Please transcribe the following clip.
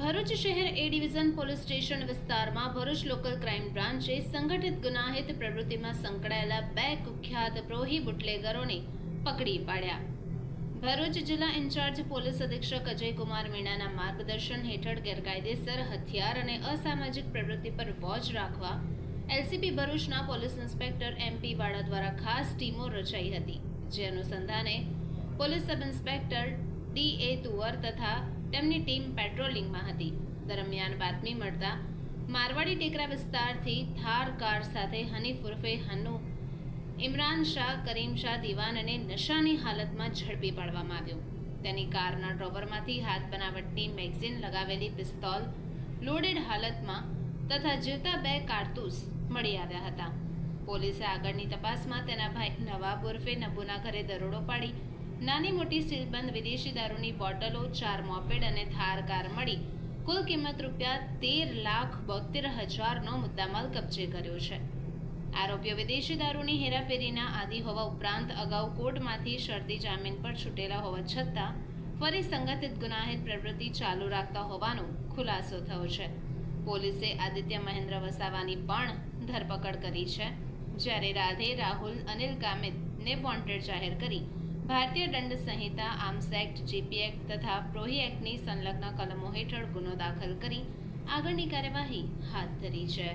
ભરૂચ શહેર એ division police station વિસ્તારમાં Bharuch local crime બ્રાન્ચે સંગઠિત ગુનાહિત પ્રવૃત્તિમાં સંકળાયેલા બે કુખ્યાત પ્રોહી બુટલેગરોને પકડી પાડ્યા. ભરૂચ જિલ્લા ઇન્ચાર્જ પોલીસ અધિક્ષક અજયકુમાર મીણાના માર્ગદર્શન હેઠળ ગેરકાયદેસર હથિયાર અને અસામાજિક પ્રવૃત્તિ પર વોચ રાખવા એલસીબી ભરૂચના પોલીસ ઇન્સ્પેક્ટર એમપી વાડા દ્વારા ખાસ ટીમો રચાઈ હતી. જે અનુસંધાને police sub inspector D A Tuvar તથા તેમની ટીમ પેટ્રોલિંગમાં હતી. દરમિયાન બાતમી મળતા, મારવાડી ટેકરા વિસ્તારથી થાર કાર સાથે હનીફ ઉર્ફે હનુ, ઇમરાન શાહ, કરીમ શાહ દિવાનને નશાની હાલતમાં ઝડપી પાડવામાં આવ્યો. તેની કારના ડ્રોવરમાંથી હાથ બનાવટની મેગઝીન લગાવેલી પિસ્તોલ, લોડેડ હાલતમાં તથા જીવતા બે કારતૂસ મળી આવ્યા હતા. પોલીસે આગળની તપાસમાં તેના ભાઈ નવાબ ઉર્ફે નબુના ઘરે દરોડો પાડી નાની મોટી સીલબંધ વિદેશી દારૂની બોટલો, ચાર મોપેડ અને થાર કાર મળી. કુલ કિંમત રૂપિયા તેર લાખ બોતેર હજારનો મુદ્દામાલ કબજે કર્યો છે. આરોપીઓ વિદેશી દારૂની હેરાફેરીના આદિ હોવા ઉપરાંત અગાઉ કોર્ટમાંથી શરતી જામીન પર છૂટેલા હોવા છતાં ફરી સંગઠિત ગુનાહિત પ્રવૃત્તિ ચાલુ રાખતા હોવાનો ખુલાસો થયો છે. પોલીસે આદિત્ય મહેન્દ્ર વસાવાની પણ ધરપકડ કરી છે. જ્યારે રાધે, રાહુલ, અનિલ કામિતને વોન્ટેડ જાહેર કરી ભારતીય દંડ સંહિતા, આર્મ્સ એક્ટ, જીપી એક્ટ તથા પ્રોહી એક્ટની સંલગ્ન કલમો હેઠળ ગુનો દાખલ કરી આગળની કાર્યવાહી હાથ ધરી છે.